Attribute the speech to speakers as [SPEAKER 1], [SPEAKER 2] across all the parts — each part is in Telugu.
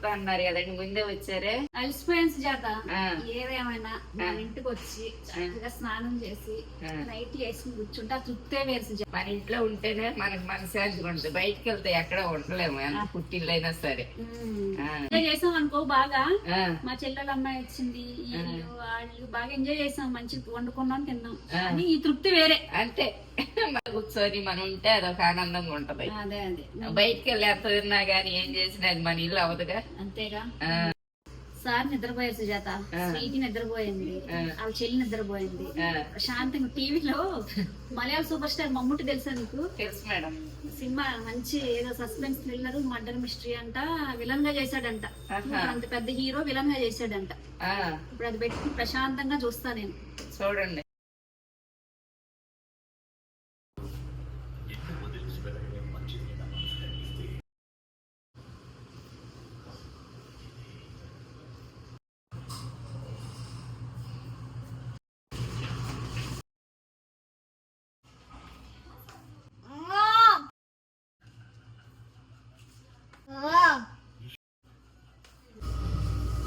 [SPEAKER 1] వస్తా అన్నారు కదండి ముందే వచ్చారే?
[SPEAKER 2] అలసిపోయిన చేత
[SPEAKER 1] ఆ.
[SPEAKER 2] ఏదేమైనా మా ఇంటికి వచ్చి చక్కగా స్నానం చేసి. నైట్ వేసుకుని కూర్చుంటే ఆ తృప్తే వేరు సుజాత.
[SPEAKER 1] మన ఇంట్లో ఉంటేనే మనకి మనశాంతిగా ఉంటుంది. బయటికి వెళ్తే ఎక్కడ ఉండలేము ఎంత పుట్టిల్లు అయినా సరే.
[SPEAKER 2] చేసాం అనుకో బాగా. మా చెల్లెల అమ్మాయి వచ్చింది వీళ్ళు బాగా ఎంజాయ్ చేసాం మంచి వండుకున్నాం తిన్నాం. ఈ తృప్తి వేరే.
[SPEAKER 1] అంతే. మన కూర్చొని మనం ఉంటే అదొక ఆనందంగా ఉంటది.
[SPEAKER 2] అదే అదే.
[SPEAKER 1] బయటికి వెళ్ళి ఎంత తిన్నా గానీ ఏం చేసినా అది మన ఇల్లు అవదుగా
[SPEAKER 2] అంతేగా? సార్ నిద్రపోయారు సుజాత. స్వీటీ నిద్రపోయింది.
[SPEAKER 1] ఆ.
[SPEAKER 2] వాళ్ళ చెల్లి నిద్రపోయింది.
[SPEAKER 1] ఆ,
[SPEAKER 2] ప్రశాంతంగా టీవీలో మలయాళ సూపర్ స్టార్ మమ్ముట్టి తెలుసా నీకు?
[SPEAKER 1] తెలుసు మేడం.
[SPEAKER 2] సినిమా మంచి ఏదో సస్పెన్స్ థ్రిల్లర్ మర్డర్ మిస్టరీ అంట విలన్గా చేశాడంట. అంత పెద్ద హీరో విలన్గా చేశాడంట ఇప్పుడు అది పెట్టి ప్రశాంతంగా చూస్తా నేను.
[SPEAKER 1] చూడండి.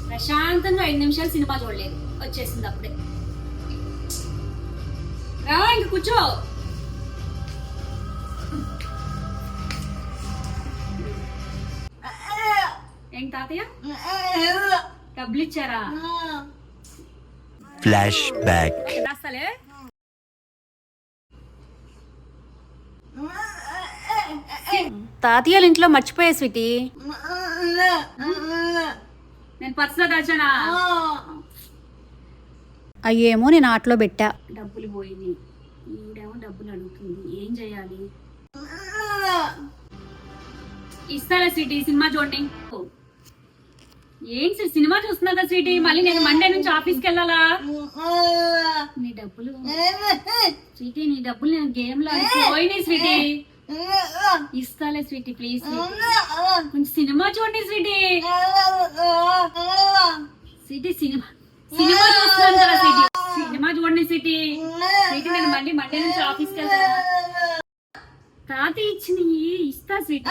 [SPEAKER 2] ప్రశాంతంగా ఐదు నిమిషాలు సినిమా చూడలేదు. వచ్చేసింది అప్పుడే. రా ఇంక కూర్చో. ఏం తాతయ్య? డబ్బులు ఇచ్చారా?
[SPEAKER 3] ఫ్లాష్ బ్యాక్
[SPEAKER 2] రాస్తాలే? తాతయ్యల ఇంట్లో మర్చిపోయా స్వీటీ. నేను పర్సులో దాచానా? అయ్యేమో నేను ఆటలో పెట్టా. డబ్బులు పోయినాయి. ఈడేమో డబ్బులు అడుగుతుంది. ఏం చేయాలి? ఇస్తారా స్వీటీ. సినిమా చూడండి. ఏంటి సార్ సినిమా చూస్తున్నా కదా స్వీటీ? మళ్ళీ నేను మండే నుంచి ఆఫీస్కి వెళ్ళాలా? నీ డబ్బులు. స్వీటీ నీ డబ్బులు నేను గేమ్లో పోయినాయి స్వీటీ. ఇస్తాలే స్వీటీ ప్లీజ్ కొంచెం సినిమా చూడండి స్వీటీ. City cinema. సినిమా చూస్తున్నాను కదా సిటీ సినిమా చూడండి సిటీ సిటీ నేను మళ్ళీ మండే నుంచి ఆఫీస్కి వెళ్తాను తాత ఇచ్చినవి ఇస్తా సిటీ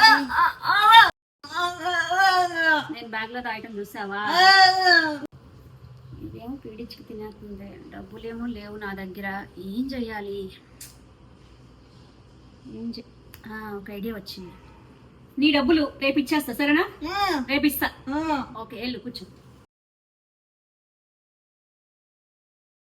[SPEAKER 2] నేను బ్యాగ్లో తాగటం చూసావా? ఇదేమో పీడించుకు తినేస్తుంది. డబ్బులేమో లేవు నా దగ్గర. ఏం చెయ్యాలి? ఏం చే ఆ, ఒక ఐడియా వచ్చింది. నీ డబ్బులు రేపు ఇచ్చేస్తా సరేనా? రేపు ఇస్తా ఓకే వెళ్ళు కూర్చో.